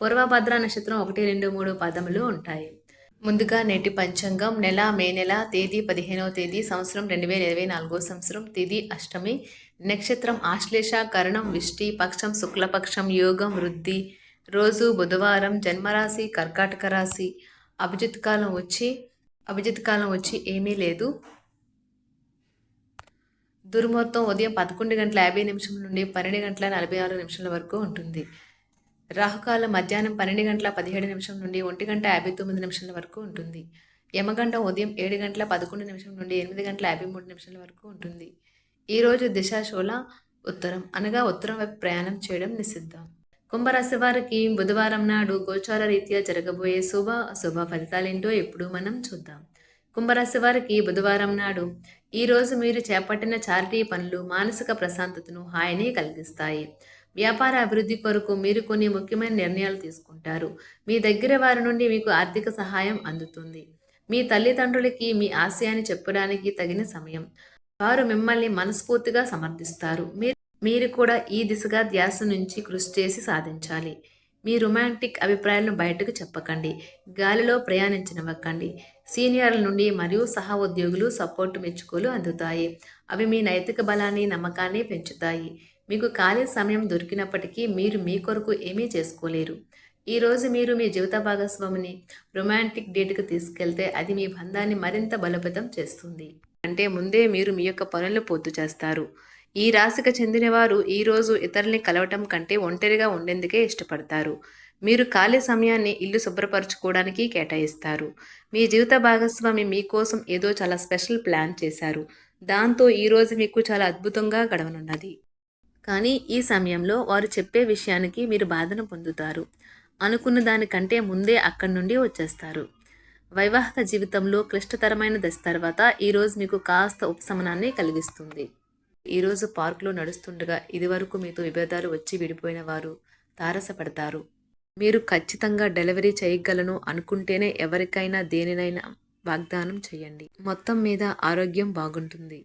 పూర్వభద్ర నక్షత్రం ఒకటి రెండు మూడు పాదములు ఉంటాయి. ముందుగా నేటి పంచాంగం నెల మే నెల తేదీ పదిహేనవ తేదీ సంవత్సరం రెండు వేల ఇరవై నాలుగో సంవత్సరం తేదీ అష్టమి నక్షత్రం ఆశ్లేష కరణం విష్టి పక్షం శుక్లపక్షం యోగం వృద్ధి రోజు బుధవారం జన్మరాశి కర్కాటక రాశి అభిజిత్ కాలం వచ్చి అభిజిత్ కాలం వచ్చి ఏమీ లేదు. దుర్ముహూర్తం ఉదయం పదకొండు గంటల యాభై నిమిషం నుండి పన్నెండు గంటల నలభై ఆరు నిమిషాల వరకు ఉంటుంది. రాహుకాలం మధ్యాహ్నం పన్నెండు గంటల పదిహేడు నిమిషం నుండి ఒంటి గంట యాభై తొమ్మిది నిమిషాల వరకు ఉంటుంది. యమగండం ఉదయం ఏడు గంటల పదకొండు నిమిషం నుండి ఎనిమిది గంటల యాభై మూడు నిమిషాల వరకు ఉంటుంది. ఈరోజు దిశాశూల ఉత్తరం. అనగా ఉత్తరం వైపు ప్రయాణం చేయడం నిషిద్ధం. కుంభరాశి వారికి బుధవారం నాడు గోచార రీత్యా జరగబోయే శుభ అశుభ ఫలితాలేంటో ఎప్పుడూ మనం చూద్దాం. కుంభరాశి వారికి బుధవారం నాడు ఈరోజు మీరు చేపట్టిన చారిటీ పనులు మానసిక ప్రశాంతతను హాయిని కలిగిస్తాయి. వ్యాపార అభివృద్ధి కొరకు మీరు కొన్ని ముఖ్యమైన నిర్ణయాలు తీసుకుంటారు. మీ దగ్గర వారి నుండి మీకు ఆర్థిక సహాయం అందుతుంది. మీ తల్లిదండ్రులకి మీ ఆశయాన్ని చెప్పడానికి తగిన సమయం. వారు మిమ్మల్ని మనస్ఫూర్తిగా సమర్థిస్తారు. మీరు మీరు కూడా ఈ దిశగా ధ్యాస నుంచి కృషి చేసి సాధించాలి. మీ రొమాంటిక్ అభిప్రాయాలను బయటకు చెప్పకండి. గాలిలో ప్రయాణించనివ్వకండి. సీనియర్ల నుండి మరియు సహ ఉద్యోగులు సపోర్టు మెచ్చుకోలు అందుతాయి. అవి మీ నైతిక బలాన్ని నమ్మకాన్ని పెంచుతాయి. మీకు ఖాళీ సమయం దొరికినప్పటికీ మీరు మీ కొరకు ఏమీ చేసుకోలేరు. ఈరోజు మీరు మీ జీవిత భాగస్వామిని రొమాంటిక్ డేట్కి తీసుకెళ్తే అది మీ బంధాన్ని మరింత బలోపేతం చేస్తుంది. అంటే ముందే మీరు మీ యొక్క పనులు పూర్తి చేస్తారు. ఈ రాశికి చెందినవారు ఈరోజు ఇతరుల్ని కలవటం కంటే ఒంటరిగా ఉండేందుకే ఇష్టపడతారు. మీరు ఖాళీ సమయాన్ని ఇల్లు శుభ్రపరచుకోవడానికి కేటాయిస్తారు. మీ జీవిత భాగస్వామి మీకోసం ఏదో చాలా స్పెషల్ ప్లాన్ చేశారు. దాంతో ఈరోజు మీకు చాలా అద్భుతంగా గడవనున్నది. కానీ ఈ సమయంలో వారు చెప్పే విషయానికి మీరు బాధను పొందుతారు. అనుకున్న దానికంటే ముందే అక్కడి నుండి వచ్చేస్తారు. వైవాహిక జీవితంలో క్లిష్టతరమైన దశ తర్వాత ఈరోజు మీకు కాస్త ఉపశమనాన్ని కలిగిస్తుంది. ఈరోజు పార్కులో నడుస్తుండగా ఇదివరకు మీతో విభేదాలు వచ్చి విడిపోయిన వారు తారసపడతారు. మీరు ఖచ్చితంగా డెలివరీ చేయగలను అనుకుంటేనే ఎవరికైనా దేనినైనా వాగ్దానం చేయండి. మొత్తం మీద ఆరోగ్యం బాగుంటుంది.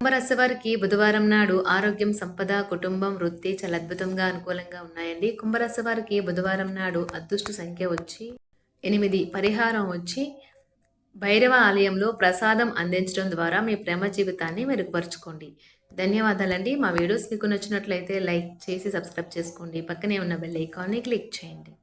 కుంభరాశి వారికి బుధవారం నాడు ఆరోగ్యం సంపద కుటుంబం వృత్తి చాలా అద్భుతంగా అనుకూలంగా ఉన్నాయండి. కుంభరాశి వారికి బుధవారం నాడు అదృష్ట సంఖ్య వచ్చి ఎనిమిది పరిహారం వచ్చి భైరవ ఆలయంలో ప్రసాదం అందించడం ద్వారా మీ ప్రేమ జీవితాన్ని మెరుగుపరుచుకోండి. ధన్యవాదాలండి. మా వీడియోస్ మీకు నచ్చినట్లయితే లైక్ చేసి సబ్స్క్రైబ్ చేసుకోండి. పక్కనే ఉన్న బెల్ ఐకాన్ని క్లిక్ చేయండి.